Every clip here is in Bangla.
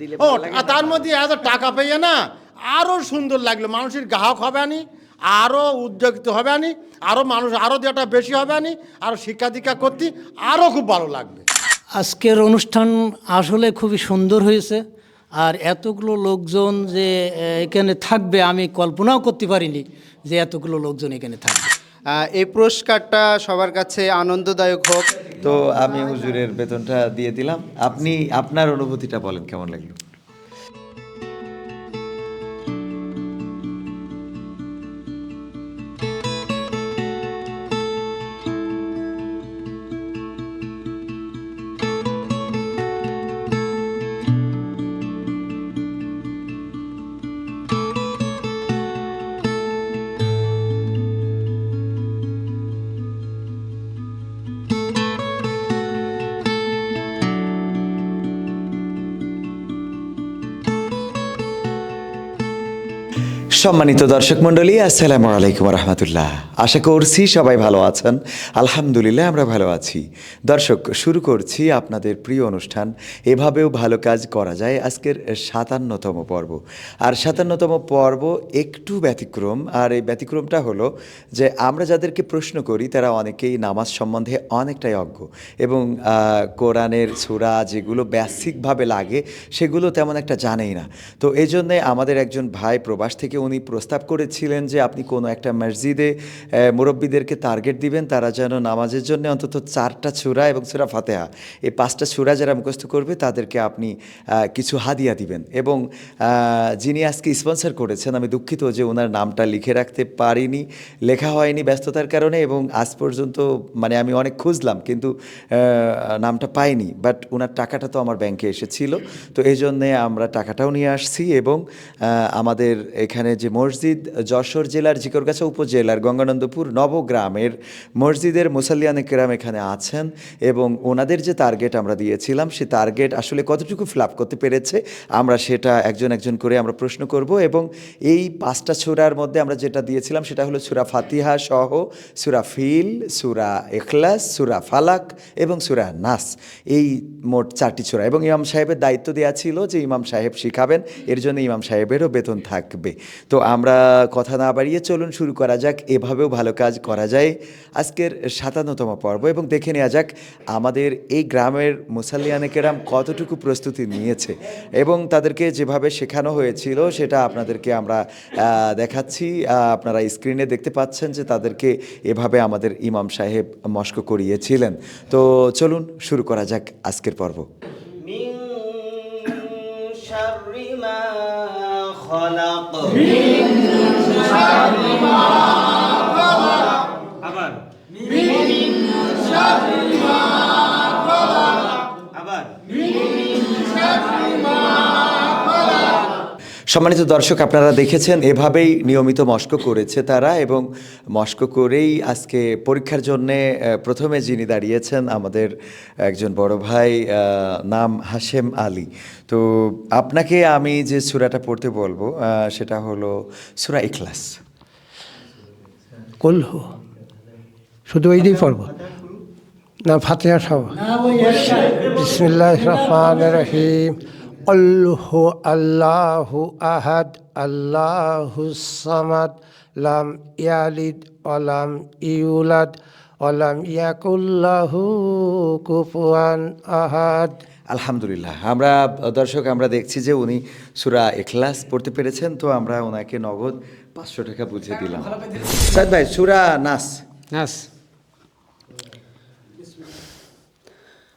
দিলে ও আর তার মধ্যে এত টাকা পেয়ে না আরও সুন্দর লাগল। মানুষের গ্রাহক হবে আনি আরও উদ্যোগিত হবে আনি আরও মানুষ আরও যেটা বেশি হবে আনি আরও শিক্ষা দীক্ষা করতে আরও খুব ভালো লাগবে। আজকের অনুষ্ঠান আসলে খুবই সুন্দর হয়েছে আর এতগুলো লোকজন যে এখানে থাকবে আমি কল্পনাও করতে পারিনি যে এতগুলো লোকজন এখানে থাকবে। এই পুরস্কারটা সবার কাছে আনন্দদায়ক হোক তো আমি হুজুরের বেতনটা দিয়ে দিলাম। আপনি আপনার অনুভূতিটা বলেন কেমন লাগল? সম্মানিত দর্শক মণ্ডলী আসসালামু আলাইকুম রহমতুল্লাহ। আশা করছি সবাই ভালো আছেন। আলহামদুলিল্লাহ, আমরা ভালো আছি। দর্শক, শুরু করছি আপনাদের প্রিয় অনুষ্ঠান। এভাবেও ভালো কাজ করা যায় আজকের সাতান্নতম পর্ব। আর সাতান্নতম পর্ব একটু ব্যতিক্রম। আর এই ব্যতিক্রমটা হলো যে আমরা যাদেরকে প্রশ্ন করি, তারা অনেকেই নামাজ সম্বন্ধে অনেকটাই অজ্ঞ। এবং কোরআনের সুরা যেগুলো বেসিকভাবে লাগে, সেগুলো তেমন একটা জানেই না। তো এই জন্যে আমাদের একজন ভাই প্রবাস থেকে উনি প্রস্তাব করেছিলেন যে, আপনি কোনো একটা মসজিদে মুরব্বীদেরকে টার্গেট দিবেন, তারা যেন নামাজের জন্য অন্তত চারটা ছুরা এবং সুরা ফাতেহা, এই পাঁচটা ছুরা যারা মুখস্থ করবে, তাদেরকে আপনি কিছু হাদিয়া দিবেন। এবং যিনি আজকে স্পন্সর করেছেন, আমি দুঃখিত যে ওনার নামটা লিখে রাখতে পারিনি, লেখা হয়নি ব্যস্ততার কারণে এবং আজ পর্যন্ত মানে আমি অনেক খুঁজলাম, কিন্তু নামটা পাইনি বাট ওনার টাকাটা তো আমার ব্যাংকে এসেছিল, তো এই জন্যে আমরা টাকাটাও নিয়ে আসছি এবং আমাদের এখানে যে মসজিদ, যশোর জেলার, জিকরগাছা উপজেলার গঙ্গানন্দপুর নবগ্রামের মসজিদের মুসাল্লিয়ান কেরাম এখানে আছেন এবং ওনাদের যে টার্গেট আমরা দিয়েছিলাম, সে টার্গেট আসলে কতটুকু ফ্লাপ করতে পেরেছে, আমরা সেটা একজন একজন করে আমরা প্রশ্ন করব এবং এই পাঁচটা সুরার মধ্যে আমরা যেটা দিয়েছিলাম, সেটা হলো সুরা ফাতিহা সহ, সুরা ফিল, সুরা এখলাস সুরা ফালাক এবং সুরা নাস। এই মোট চারটি সুরা এবং ইমাম সাহেবের দায়িত্ব দেওয়া ছিল যে ইমাম সাহেব শিখাবেন, এর জন্য ইমাম সাহেবেরও বেতন থাকবে। তো আমরা কথা না বাড়িয়ে চলুন, শুরু করা যাক। এভাবেও ভালো কাজ করা যায়। আজকের সাতান্নতম পর্ব এবং দেখে নেওয়া যাক আমাদের এই গ্রামের মুসাল্লিয়ানে কেরাম কতটুকু প্রস্তুতি নিয়েছে এবং তাদেরকে যেভাবে শেখানো হয়েছিল সেটা আপনাদেরকে আমরা দেখাচ্ছি। আপনারা স্ক্রিনে দেখতে পাচ্ছেন যে তাদেরকে এভাবে আমাদের ইমাম সাহেব মস্ক করিয়েছিলেন। তো চলুন শুরু করা যাক আজকের পর্ব। মিন শাররি মা সম্মানিত দর্শক আপনারা দেখেছেন এভাবেই নিয়মিত মস্ক করেছে তারা এবং মস্ক করেই আজকে পরীক্ষার জন্যে প্রথমে যিনি দাঁড়িয়েছেন আমাদের একজন বড় ভাই নাম হাশেম আলী। তো আপনাকে আমি যে সুরাটা পড়তে বলব সেটা হলো সুরা ইখলাস। কলহু শুধু ওই দিয়েই পড়ব? না ফাতিহা সব বিসমিল্লাহ রহমান রহিম। অল্লহু আল্লাহু আহাদ আল্লাহু সামাদ লাম ইয়ালিদ অলাম ইউলাদ অলাম ইয়াকুল্লাহু কুফুয়ান আহাদ আলহামদুলিল্লাহ আমরা দর্শক আমরা দেখছি যে উনি সুরা এখলাস পড়তে পেরেছেন তো আমরা ওনাকে নগদ পাঁচশো টাকা বুঝিয়ে দিলাম। সাদ ভাই সুরা নাস। নাস।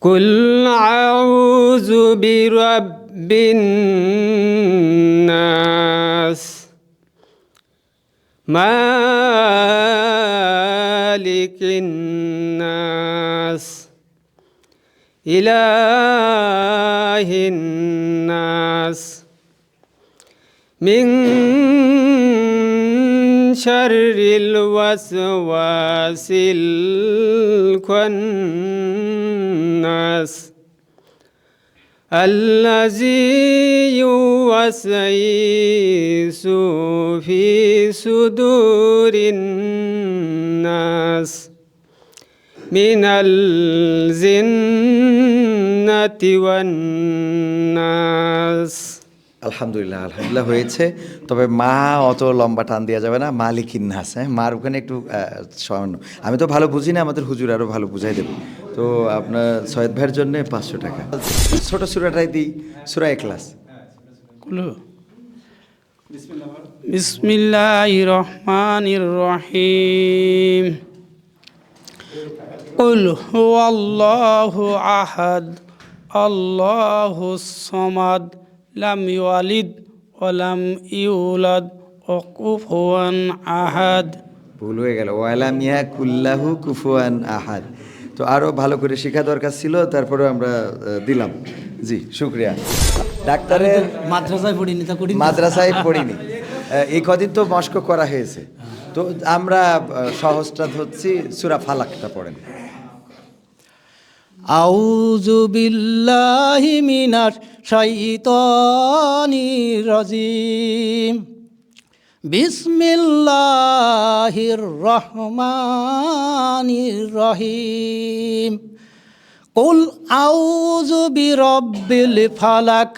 قل أعوذ برب الناس. مالك الناس. إله الناس. من شر الوسواس الخناس الذي يوسوس في صدور الناس من الزنة والناس আলহামদুলিল্লাহ আলহামদুলিল্লাহ হয়েছে তবে মা অত লম্বা টান দেওয়া যাবে না মালিকিন নাস হ্যাঁ মার ওখানে একটু আহ, সামান্য আমি তো ভালো বুঝি না আমাদের হুজুর আরও ভালো বুঝাই দেবে তো আপনার সৈয়দ ভাইয়ের জন্য পাঁচশো টাকা ছোট সুরাটাই দিই সুরা ক্লাস কুলু বিসমিল্লাহির রহমানির রহিম قل هو الله أحد الله الصمد লাম ইয়ালিদ ওয়ালাম ইউলাদ কুফুয়ান আহাদ ভুল হয়ে গেল। ওয়ালাম ইয়া কুল্লাহু কুফুয়ান আহাদ। তো আরও ভালো করে শেখা দরকার ছিল তারপরে আমরা দিলাম। জি শুক্রিয়া। ডাক্তারের মাদ্রাসায় পড়িনি তা করি মাদ্রাসায় পড়িনি। এই কদিন তো মস্ক করা হয়েছে। তো আমরা সহজটা ধরছি সুরা ফালাকটা পড়েন। আউজু বিল্লাহি মিনাশ শাইতানির রাজিম। বিসমিল্লাহির রহমানির রহিম। কুল আউযু বিরাব্বিল ফালাক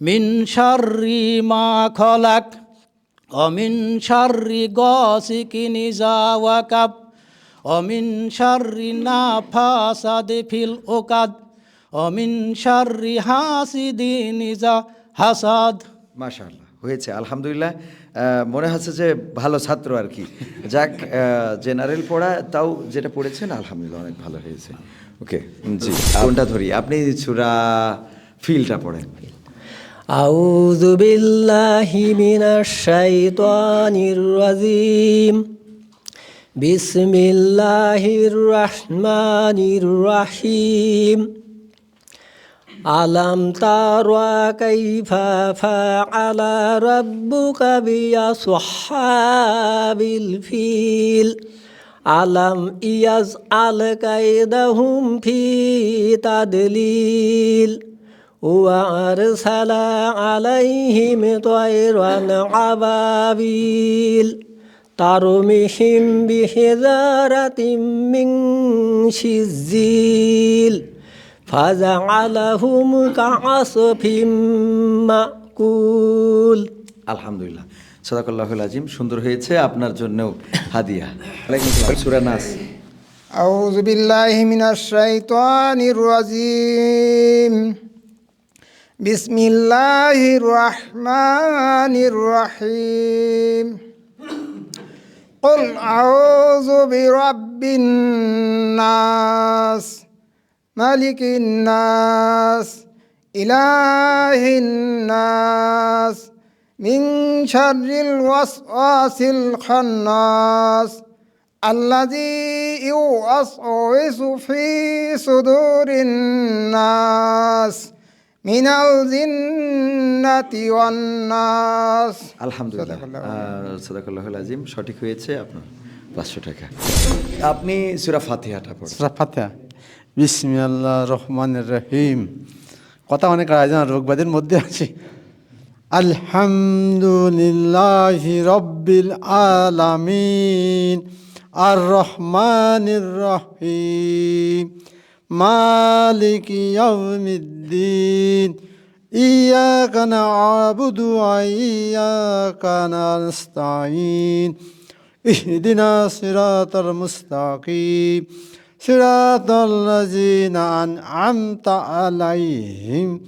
মিন শাররি মা খলাক অমিন শাররি গসিকিন ইজা ওয়াকাব অমিন শাররি নাফাসাদে ফিল ওকাদ অমিন শারি হাসিদিন ইজা হাসাদ। মাশাআল্লাহ হয়েছে আলহামদুলিল্লাহ। মনে হচ্ছে যে ভালো ছাত্র আর কি। যাক জেনারেল পড়া তাও যেটা পড়েছেন আলহামদুলিল্লাহ অনেক ভালো হয়েছে। ওকে জি আপনটা ধরি? আপনি সুরা ফিলটা পড়েন। আউযু বিল্লাহি মিনাশ শাইতানির রাজিম। বিসমিল্লাহির রহমানির রহিম। ألم تر كيف فعل ربك بأصحاب الفيل ألم يجعل كيدهم في تدليل؟ وأرسل عليهم طيرا عبابيل. ترمهم بحجارة من سجيل فجعلهم كعصف مأكول আলহামদুলিল্লাহ সদাকল্লাহুল আজিম সুন্দর হয়েছে আপনার জন্যও হাদিয়া ওয়ালাইকুম আসসালাম সুরা নাস أعوذ بالله من الشيطان الرجيم بسم الله الرحمن الرحيم قل أعوذ برب الناس ملك الناس إله الناس من شر الوسواس الخناس الذي يوسوس في صدور الناس من الجنة والناس আলহামদুলিল্লাহ সদাকল্লাহুল আজিম সঠিক হয়েছে আপনার পাঁচশো টাকা আপনি সুরা ফাতিহাটা পড়েন সুরা ফাতিহা বিসমিল্লাহ রহমান রহিম কথা অনেক আয়োজন রোগবাদের মধ্যে আছে আলহামদুলিল্লাহ রব্বিল আলামিন আর রহমান রহিম মালিক ইয়াউমিদ্দিন إياك نعبد وإياك نستعين اهدنا صراط المستقيم সিরাতাল্লাযীনা আলাইহিম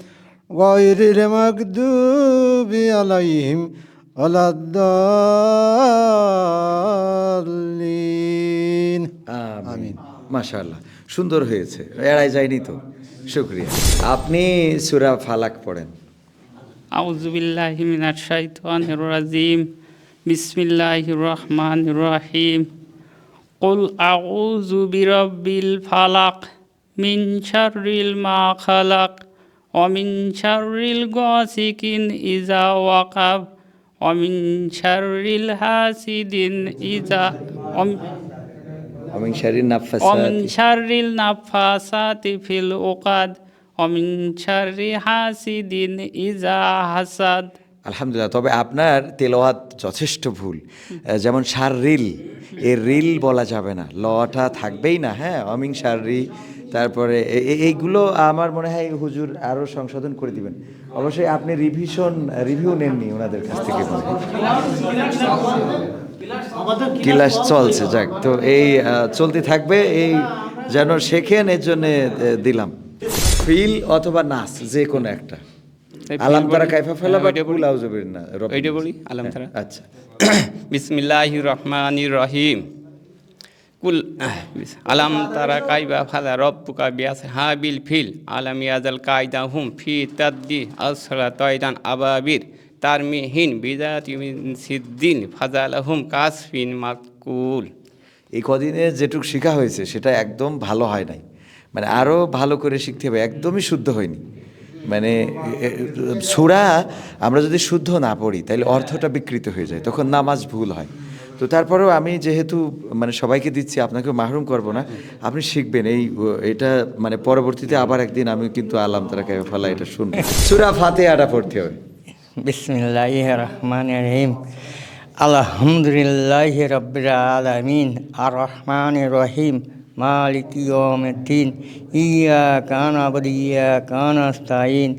আমিন। সুন্দর হয়েছে। এড়াই যায়নি তো। শুক্রিয়া। আপনি সুরা ফালাক পড়েন। আউজুবিল্লাহ বিসমিল্লাহ রহমান রাজিম। রহিম। قل أعوذ برب الفلق من شر ما خلق ومن شر الغاسق إذا وقب ومن شر الحاسد إذا ومن شر النفاسات ومن شر النفاسات في العقد ومن شر حاسد إذا حسد আলহামদুলিল্লাহ, তবে আপনার তেলাওয়াত যথেষ্ট ভুল। যেমন সার রিল এর রিল বলা যাবে না, লটা থাকবেই না হ্যাঁ অমিং সার রি, তারপরে এইগুলো আমার মনে হয় হুজুর আরও সংশোধন করে দিবেন। অবশ্যই আপনি রিভিশন, রিভিউ নেননি ওনাদের কাছ থেকে ক্লাস চলছে, যাক, তো এই চলতে থাকবে, এই যেন শেখেন, এর জন্যে দিলাম। ফিল অথবা নাস, যে কোনো একটা। তারা? কাইফা ফেলা বা হ্যাঁ, না ওইটা বলি, হ্যাঁ, আচ্ছা। বিসমিল্লাহির রহমানির রহিম। কুল আলাম তারা কাইবা ফালা রব্বুকা বিয়াস হাবিল ফিল আলাম ইয়াজাল কায়দা হুম ফি তাদ্দি তয়দান আবাবির তারমিহিন বিজাত সিদ্দিন কাসফিন মাকুল এই কদিনে যেটুক শেখা হয়েছে সেটা একদম ভালো হয় নাই। মানে আরও ভালো করে শিখতে হবে একদমই শুদ্ধ হয়নি। মানে সুরা আমরা যদি শুদ্ধ না পড়ি তাহলে অর্থটা বিকৃত হয়ে যায়, তখন নামাজ ভুল হয়। তো তারপরেও আমি যেহেতু মানে সবাইকে দিচ্ছি আপনাকে মাহরুম করব না, আপনি শিখবেন, এই এটা মানে পরবর্তীতে আবার একদিন আমি কিন্তু আলাম তারা ফেলা এটা শুনব। সুরা ফাতেহাটা পড়তে হবে। বিসমিল্লাহ রহমান রহিম। আলহামদুলিল্লাহ রবিল আলমিন, আর রহমান রহিম। মালিক ইয়মেদ্দিন ইয়া কানা ইয়া কানা স্তাইন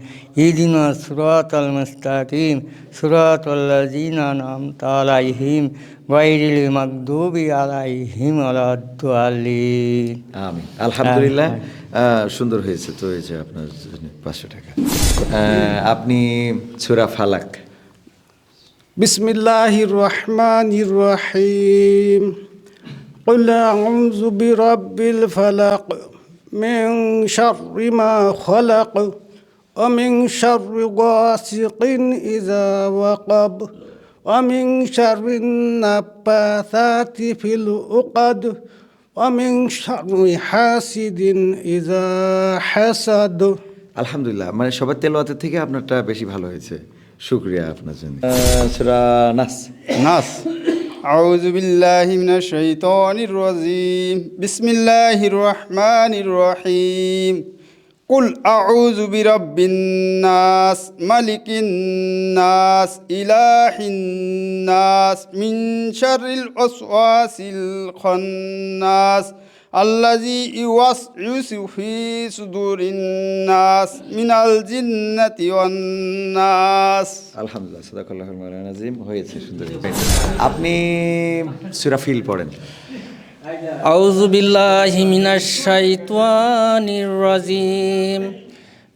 ইদিনা সুরাতল মুস্তাকিম সুরাতল্লাজিনা নাম তালাইহিম বাইরিল মাকদুবি আলাইহিম আলাদ্দালিন আমি আলহামদুলিল্লাহ সুন্দর হয়েছে তো হয়েছে আপনার জন্য পাঁচশো টাকা। আপনি সুরা ফালাক। বিসমিল্লাহির রহমানির রহিম। قل أعوذ برب الفلق من شر ما خلق ومن شر غاسق إذا وقب ومن شر النفاثات في العقد ومن شر حاسد إذا حسد আলহামদুলিল্লাহ মানে সবার তেলোয়াতের থেকে আপনারটা বেশি ভালো হয়েছে শুক্রিয়া আপনার জন্য সুরা নাস নাস أعوذ بالله من الشيطان الرجيم بسم الله الرحمن الرحيم قل أعوذ برب الناس ملك الناس إله الناس من شر الوسواس الخناس يوسوس في صدور الناس من الجنة والناس আলহামদুলিল্লাহ সদাকল্লাহ নাজিম হয়েছে সুন্দর আপনি সুরা ফিল পড়েন أعوذ بالله من الشيطان الرجيم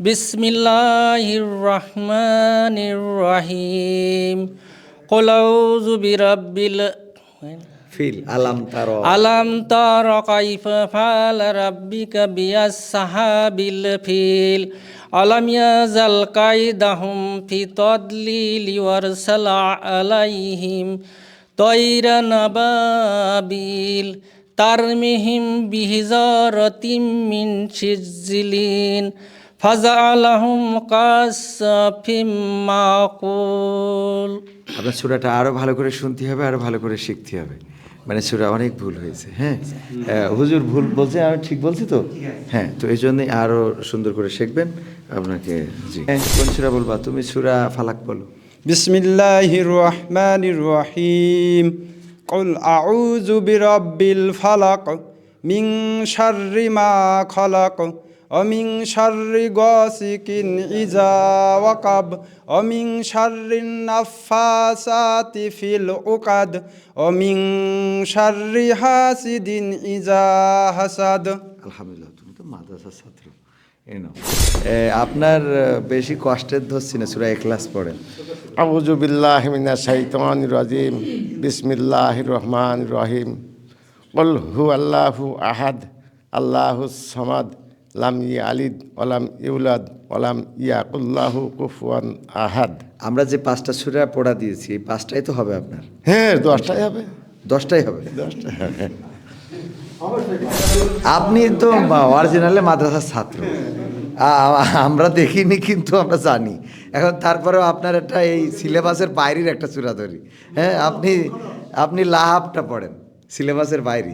بسم الله الرحمن الرحيم قل أعوذ برب ال... ফিল আলাম তার। আলাম তার কাইফা ফাল রাব্বিকা বিয়াস সাহাবিল ফিল। আলাম ইয়াজাল কাইদাহুম ফি তাদলিল ওয়ারসালা আলাইহিম তৈরা নাবাবিল। তারমিহিম বিহিজারাতিম মিন সিজলিন। ফাজালাহুম কাসাফিম মাকুল। আপনার সুরাটা আরও ভালো করে শুনতে হবে আরও ভালো করে শিখতে হবে। মানে সুরা অনেক ভুল হয়েছে হ্যাঁ আহ, হুজুর ভুল বলছে আমি ঠিক বলছি তো হ্যাঁ তো এই জন্যই আরো সুন্দর করে শিখবেন আপনাকে জি হ্যাঁ, কোন সুরা বলবা তুমি সুরা ফালাক বলো بسم الله الرحمن الرحيم قل أعوذ برب الفلق من شر ما خلق অমিং শারি গসিকিন ইজা ওয়াকাব অমিং শারিন নাফাসাতি ফিল ওকাদ অমিং শারি হাসিদিন ইজা হাসাদ। আলহামদুলিল্লাহ তুমি তো মাদ্রাসা ছাত্র। আপনার বেশি কষ্টের ধরছি না সুরা এখলাস পড়েন। আবুজুবিল্লাহ মিনা শাইতান রাজিম বিসমিল্লাহ রহমান রহিম। বল হু আল্লাহু আহাদ আল্লাহু সামাদ। লাম ইয়ালিদ ওয়ালাম ইউলাদ ওয়ালাম ইয়াকুল্লাহু কুফুয়ান আহাদ। আমরা যে পাঁচটা সুরা পড়া দিয়েছি এই পাঁচটাই তো হবে আপনার। হ্যাঁ দশটাই হবে। দশটাই হবে। আপনি তো অরিজিনালে মাদ্রাসার ছাত্র। আমরা দেখিনি কিন্তু আমরা জানি। এখন তারপরেও আপনার একটা এই সিলেবাসের বাইরের একটা চূড়া ধরি। হ্যাঁ আপনি আপনি লাহাবটা পড়েন সিলেবাসের বাইরে।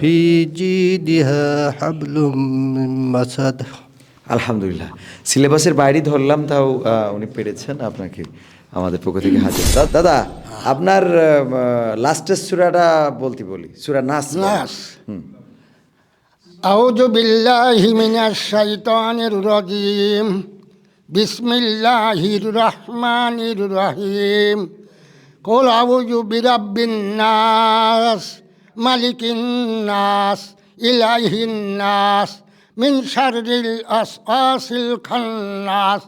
في جيدها حبل من مسد আলহামদুলিল্লাহ সিলেবাসের বাইরে ধরলাম তাও আহ, উনি পেরেছেন আপনাকে আমাদের পক্ষ থেকে হাজির দা- দাদা আপনার লাস্টের সুরাটা বলতে বলি সুরা নাস নাস أعوذ بالله من الشيطان الرجيم بسم الله الرحمن الرحيم قل أعوذ برب الناس মালিকিন্নাস ইলাহিন্নাস মিন শারিল খান খান্নাস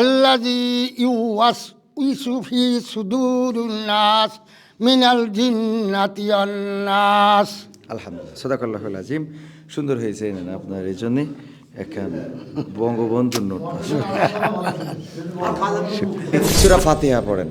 আল্লাজি ইউয়াস ইসুফি সুদুরুন্নাস মিনাল জিন্নাতি আন্নাস আলহামদুলিল্লাহ সদাকাল্লাহুল আজিম। সুন্দর হয়েছে না আপনার এই জন্যে? একখান বঙ্গবন্ধুর নোট সুরা ফাতিহা পড়েন।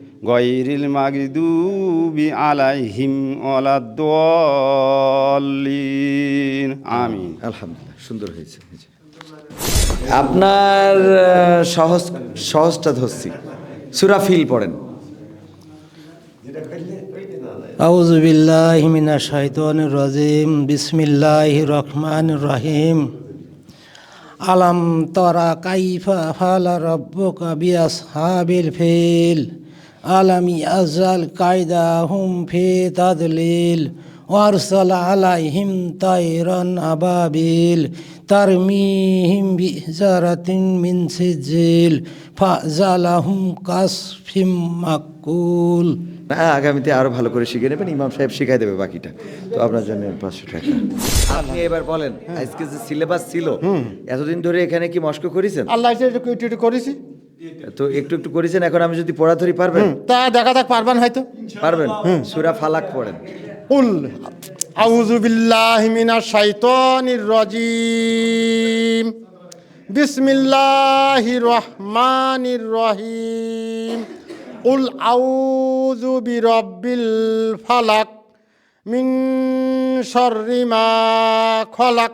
গয়রিল মাগিদু বি আলাই হিম অলা ওয়ালাদ্দাল্লিন আমি আলহামদুলিল্লাহ সুন্দর হয়েছে আপনার সহজ সহজটা ধরছি। সুরা ফিল পড়েন। আউযু বিল্লাহি মিনাশ শাইতানির রাজিম বিসমিল্লাহির রহমানির রহিম। আলাম তারা কাইফা ফালা রাব্বুকা বিআসহাবিল ফিল। আলামি আজাল কায়দা হুম ফে তাদলিল ওয়ারসাল আলাইহিম তাইরন আবাবিল তারমিহিম বিজারাতিন মিন সিজিল কাস ফিম মাকুল। হ্যাঁ, আগামীতে আরও ভালো করে শিখে নেবেন ইমাম সাহেব শিখাই দেবে বাকিটা। তো আপনার জন্য পাঁচশো টাকা। আপনি এবার বলেন হ্যাঁ। আজকে যে সিলেবাস ছিল এতদিন ধরে এখানে কি মস্ক করেছেন? আল্লাহ করেছি। তো একটু একটু করেছেন এখন আমি যদি পড়া ধরি পারবেন তা দেখা যাক পারবেন হয়তো। পারবেন? সুরা ফালাক পড়েন। উল আউযু বিল্লাহি মিনাশ শাইতানির রাজিম। বিসমিল্লাহির রহমানির রহিম। উল আউযু বিরাব্বিল ফালাক মিন শাররি মা খলাক।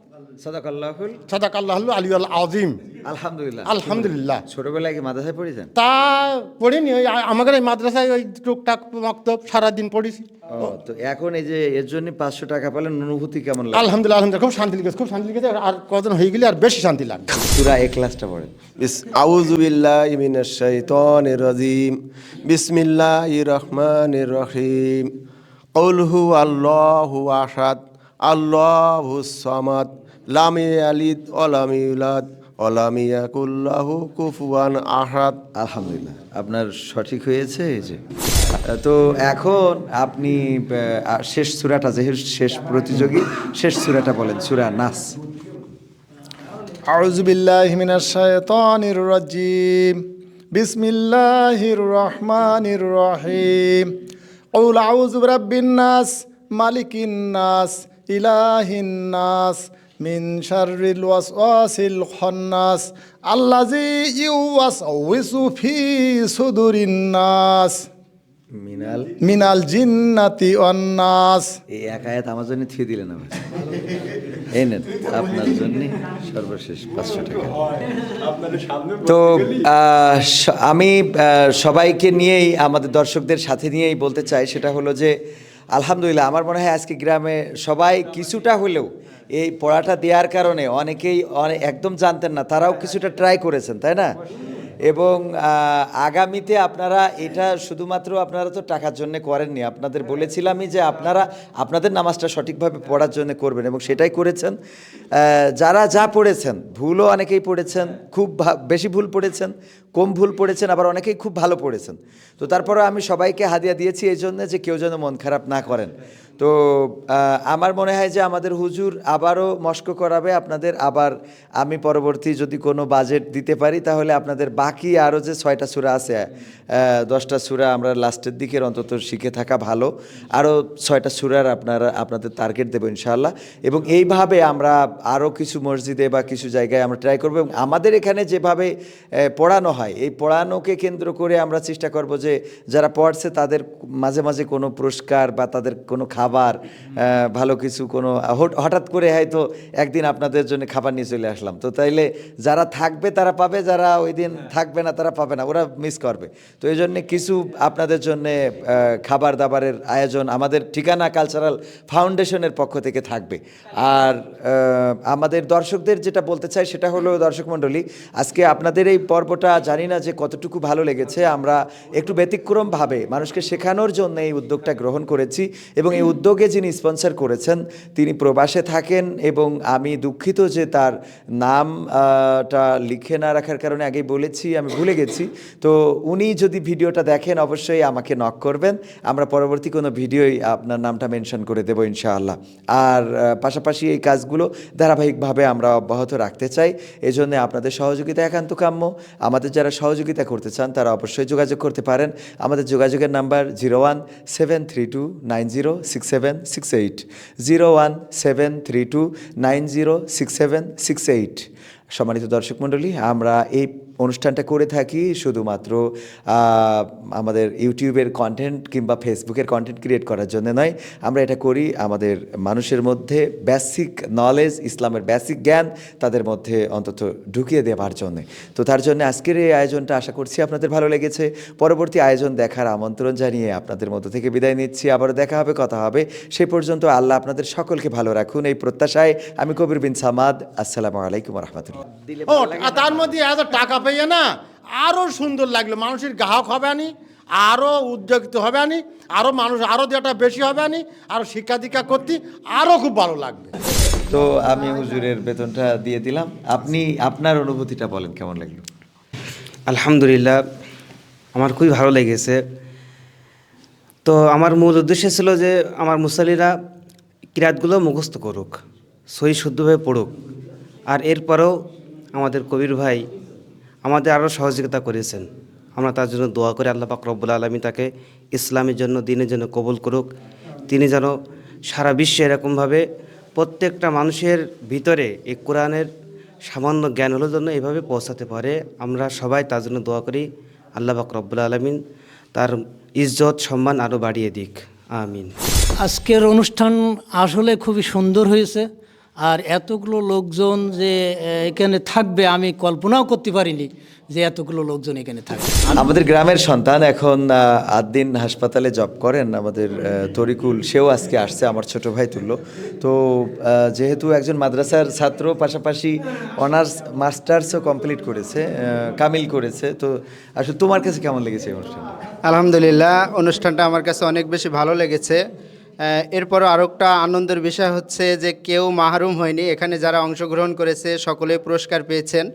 সাদাক আল্লাহুল صدق الله العلي العظيم আলহামদুলিল্লাহ আলহামদুলিল্লাহ ছোটবেলায় কি মাদ্রাসায় পড়েছেন তা পড়িনি ওই আ- আমাদের এই মাদ্রাসায় ওই টুকটাক মক্তব সারাদিন পড়েছি ও তো এখন এই যে এর জন্য পাঁচশো টাকা পেলেন অনুভূতি কেমন লাগে আলহামদুলিল্লাহ আলহামদুলিল্লাহ খুব শান্তি লেগেছে খুব শান্তি লেগেছে আর কজন হয়ে গেলে আর বেশি শান্তি লাগবে সুরা এক ক্লাসটা পড়েন أعوذ بالله من الشيطان الرجيم بسم الله الرحمن الرحيم قل هو الله أحد الله الصمد لم يلد ولم يولد ولم يكن له كفوا أحد আলহামদুলিল্লাহ আপনার সঠিক হয়েছে এই যে তো এখন আপনি আহ, শেষ সুরাটা যেহেতু শেষ প্রতিযোগী শেষ সুরাটা বলেন সুরা নাস أعوذ بالله من الشيطان الرجيم بسم الله الرحمن الرحيم قل أعوذ برب الناس ملك الناس إله الناس মিন শারিল ওয়াসওয়াসিল খন্নাস আল্লাজি ওয়িসু ফি সুদুরিন নাস। মিনাল? মিনাল জিন্নাতি অন্নাস এই এক আয়াত আমার জন্য থিয়ে দিলেন আমার এই না আপনার জন্য সর্বশেষ পাঁচশো টাকা। তো আমি সবাইকে নিয়েই আমাদের দর্শকদের সাথে নিয়েই বলতে চাই সেটা হলো যে আলহামদুলিল্লাহ আমার মনে হয় আজকে গ্রামে সবাই কিছুটা হলেও এই পড়াটা দেওয়ার কারণে অনেকেই অনেক একদম জানতেন না, তারাও কিছুটা ট্রাই করেছেন, তাই না? এবং আগামীতে আপনারা এটা শুধুমাত্র আপনারা তো টাকার জন্য করেননি, আপনাদের বলেছিলামই যে আপনারা, আপনাদের নামাজটা সঠিকভাবে পড়ার জন্য করবেন এবং সেটাই করেছেন। যারা যা পড়েছেন, ভুলও অনেকেই পড়েছেন, খুব বেশি ভুল পড়েছেন, কম ভুল পড়েছেন, আবার অনেকেই খুব ভালো পড়েছেন। তো তারপরে আমি সবাইকে হাদিয়া দিয়েছি এই জন্য যে কেউ যেন মন খারাপ না করেন। তো আমার মনে হয় যে আমাদের হুজুর আবারও মস্ক করাবে, আপনাদের আবার আমি পরবর্তী যদি কোনো বাজেট দিতে পারি, তাহলে আপনাদের বাকি আরও যে ছয়টা সুরা আছে দশটা সুরা আমরা লাস্টের দিকের অন্তত শিখে থাকা ভালো। আরও ছয়টা সুরার আপনারা, আপনাদের টার্গেট দেবো ইনশাআল্লাহ। এবং এইভাবে আমরা আরও কিছু মসজিদে বা কিছু জায়গায় আমরা ট্রাই করব। এবং আমাদের এখানে যেভাবে পড়ানো হয়, এই পড়ানোকে কেন্দ্র করে আমরা চেষ্টা করব যে, যারা পড়ছে তাদের মাঝে মাঝে কোনো পুরস্কার বা তাদের কোনো খাবার আহ, ভালো কিছু কোনো হঠাৎ করে হয়তো একদিন আপনাদের জন্য খাবার নিয়ে চলে আসলাম। তো তাইলে যারা থাকবে তারা পাবে যারা ওই দিন থাকবে না তারা পাবে না ওরা মিস করবে। তো এই জন্যে কিছু আপনাদের জন্য খাবার দাবারের আয়োজন আমাদের ঠিকানা কালচারাল ফাউন্ডেশনের পক্ষ থেকে থাকবে। আর আমাদের দর্শকদের যেটা বলতে চাই সেটা হলো দর্শক মণ্ডলী আজকে আপনাদের এই পর্বটা জানি না যে কতটুকু ভালো লেগেছে আমরা একটু ব্যতিক্রমভাবে মানুষকে শেখানোর জন্য এই উদ্যোগটা গ্রহণ করেছি এবং এই উদ্যোগে যিনি স্পন্সর করেছেন তিনি প্রবাসে থাকেন এবং আমি দুঃখিত যে তার নাম আহ, টা লিখে না রাখার কারণে আগে বলেছি আমি ভুলে গেছি। তো উনি যদি ভিডিওটা দেখেন অবশ্যই আমাকে নক করবেন। আমরা পরবর্তী কোনো ভিডিওই আপনার নামটা মেনশন করে দেবো ইনশাআল্লাহ। আর পাশাপাশি এই কাজগুলো ধারাবাহিকভাবে আমরা অব্যাহত রাখতে চাই। এই জন্য আপনাদের সহযোগিতা একান্ত কাম্য আমাদের যারা সহযোগিতা করতে চান তারা অবশ্যই যোগাযোগ করতে পারেন। আমাদের যোগাযোগের number zero one seven three two nine zero six seven six eight zero one seven three two nine zero six seven six eight সম্মানিত দর্শক মণ্ডলী, আমরা এই অনুষ্ঠানটা করে থাকি শুধুমাত্র আমাদের ইউটিউবের কন্টেন্ট কিংবা ফেসবুকের কন্টেন্ট ক্রিয়েট করার জন্য নয়। আমরা এটা করি আমাদের মানুষের মধ্যে বেসিক নলেজ ইসলামের বেসিক জ্ঞান তাদের মধ্যে অন্তত ঢুকিয়ে দেওয়ার জন্য। তো তার জন্য আজকের এই আয়োজনটা আশা করছি আপনাদের ভালো লেগেছে। পরবর্তী আয়োজন দেখার আমন্ত্রণ জানিয়ে আপনাদের মধ্য থেকে বিদায় নিচ্ছি। আবারও দেখা হবে, কথা হবে। সে পর্যন্ত আল্লাহ আপনাদের সকলকে ভালো রাখুন। এই প্রত্যাশায় আমি কবির বিন সামাদ। আসসালামু আলাইকুম রহমতুল্লাহ। তার মধ্যে টাকা পেয়ে না আরও সুন্দর লাগল। মানুষের গ্রাহক হবে আনি আরও উদ্যোগিত হবে আনি আরও মানুষ আরও দেওয়াটা বেশি হবে আনি আরও শিক্ষা দীক্ষা করতে আরও খুব ভালো লাগবে। তো আমি হুজুরের বেতনটা দিয়ে দিলাম। আপনি আপনার অনুভূতিটা বলেন কেমন লাগল? আলহামদুলিল্লাহ আমার খুবই ভালো লেগেছে। তো আমার মূল উদ্দেশ্য ছিল যে আমার মুসালিরা কিরাতগুলো মুখস্থ করুক সই শুদ্ধভাবে পড়ুক। আর এরপরেও আমাদের কবির ভাই আমাদের আরও সহযোগিতা করেছেন। আমরা তার জন্য দোয়া করে, আল্লাহ পাক রব্বুল আলমী তাকে ইসলামের জন্য, দিনের জন্য কবুল করুক। তিনি যেন সারা বিশ্বে এরকমভাবে প্রত্যেকটা মানুষের ভিতরে এই কোরআনের সামান্য জ্ঞান হলো জন্য এভাবে পৌঁছাতে পারে। আমরা সবাই তার জন্য দোয়া করি, আল্লাহ পাক রব্বুল আলমিন তার ইজ্জত, সম্মান আরও বাড়িয়ে দিক। আমিন। আজকের অনুষ্ঠান আসলে খুবই সুন্দর হয়েছে। আর এতগুলো লোকজন যে এখানে থাকবে আমি কল্পনাও করতে পারিনি যে এতগুলো লোকজন এখানে থাকবে। আমাদের গ্রামের সন্তান এখন আহ, আদ্দিন হাসপাতালে জব করেন। আমাদের তরিকুল সেও আজকে আসছে আমার ছোট ভাই তুল্য। তো যেহেতু একজন মাদ্রাসার ছাত্র পাশাপাশি অনার্স মাস্টার্সও কমপ্লিট করেছে কামিল করেছে। তো আসলে তোমার কাছে কেমন লেগেছে এই অনুষ্ঠানটা? আলহামদুলিল্লাহ অনুষ্ঠানটা আমার কাছে অনেক বেশি ভালো লেগেছে। আরও একটা আনন্দের বিষয় হচ্ছে যে কেউ মাহরুম হয়নি। এখানে যারা অংশগ্রহণ করেছে সকলে পুরস্কার পেয়েছেন।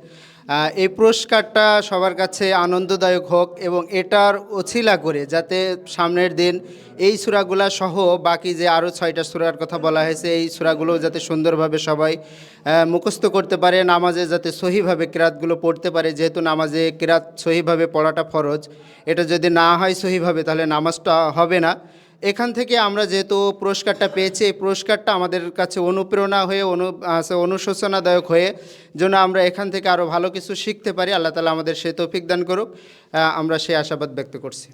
এই পুরস্কারটা সবার কাছে আনন্দদায়ক হোক এবং এটার অছিলা করে যাতে সামনের দিন এই সুরাগুলা সহ বাকি যে আরও ছয়টা সুরার কথা বলা হয়েছে, এই সুরাগুলো যাতে সুন্দরভাবে সবাই মুখস্থ করতে পারে, নামাজে যাতে সহিভাবে কিরাতগুলো পড়তে পারে, যেহেতু নামাজে কিরাত সহিভাবে পড়াটা ফরজ। এটা যদি না হয় সহিভাবে, তাহলে নামাজটা হবে না। এখান থেকে আমরা যেহেতু পুরস্কারটা পেয়েছি, এই পুরস্কারটা আমাদের কাছে অনুপ্রেরণা হয়ে, অনু অনুশোচনাদায়ক হয়ে যেন আমরা এখান থেকে আরও ভালো কিছু শিখতে পারি। আল্লাহ তালা আমাদের সে তৌফিক দান করুক। আমরা সেই আশাবাদ ব্যক্ত করছি।